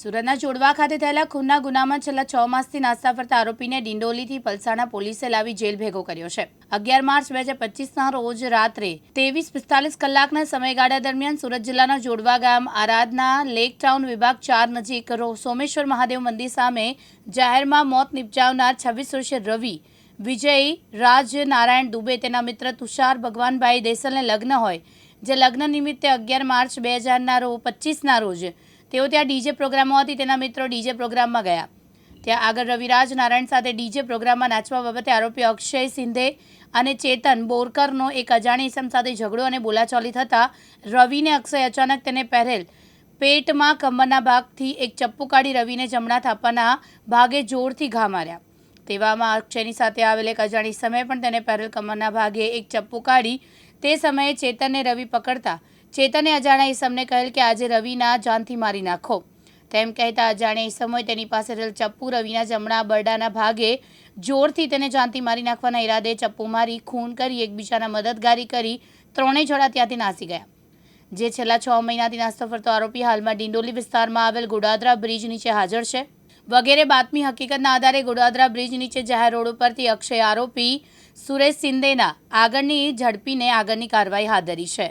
સુરતના જોડવા ખાતે થયેલા ખૂનના ગુનામાં છેલ્લા છ માસથી નાસ્તા ફરતા આરોપીને ડિંડોલીથી પલસાણા પોલીસે લાવી જેલ ભેગો કર્યો છે. અગિયાર માર્ચ બે હજાર પચીસના રોજ રાત્રે ત્રેવીસ પિસ્તાલીસ કલાકના સમયગાળા દરમિયાન સુરત જિલ્લાના જોડવા ગામ આરાધના લેક ટાઉન વિભાગ ચાર નજીક સોમેશ્વર મહાદેવ મંદિર સામે જાહેરમાં મોત નિપજાવનાર છવ્વીસ વર્ષીય રવિ, વિજય, રાજ નારાયણ દુબે તેના મિત્ર તુષાર ભગવાનભાઈ દેસલને લગ્ન હોય, જે લગ્ન નિમિત્તે અગિયાર માર્ચ બે હજારના રો પચીસના રોજ તેઓ ત્યાં ડીજે પ્રોગ્રામમાં હતી, તેના મિત્રો ડીજે પ્રોગ્રામમાં ગયા. ત્યાં આગળ રવિરાજ નારાયણ સાથે ડીજે પ્રોગ્રામમાં નાચવા બાબતે આરોપી અક્ષય સિંધે અને ચેતન બોરકરનો એક અજાણી ઇસમ સાથે ઝઘડો અને બોલાચાલી થતાં રવિને અક્ષય અચાનક તેને પહેરેલ પેટમાં કમરના ભાગથી એક ચપ્પુ કાઢી રવિને જમણા થાપાના ભાગે જોરથી ઘા માર્યા. તેવામાં અક્ષયની સાથે આવેલ એક અજાણી સમયે પણ તેને પહેરેલ કમરના ભાગે એક ચપ્પુ કાઢી, તે સમયે ચેતનને રવિ પકડતા ચેતને અજાણ્યા ઈસમને કહેલ કે આજે રવિના જાનથી મારી નાખો. તેમ કહેતા અજાણ્યા ઈસમોએ તેની પાસે રહેલ ચપ્પુ રવિના જમણા બરડાના ભાગે જોરથી તેને જાનથી મારી નાખવાના ઈરાદે ચપ્પુ મારી, ખૂન કરી, એકબીજાના મદદગારી કરી ત્રણેય જણા ત્યાંથી નાસી ગયા. જે છેલ્લા છ મહિનાથી નાસ્તો ફરતો આરોપી હાલમાં ડિંડોલી વિસ્તારમાં આવેલ ગોડાદરા બ્રિજ નીચે હાજર છે. વગેરે બાતમી હકીકતના આધારે ગોડાદરા બ્રિજ નીચે જાહેર રોડ ઉપરથી અક્ષય આરોપી સુરેશ સિંદેના આગળની ઝડપીને આગળની કાર્યવાહી હાથ ધરી છે.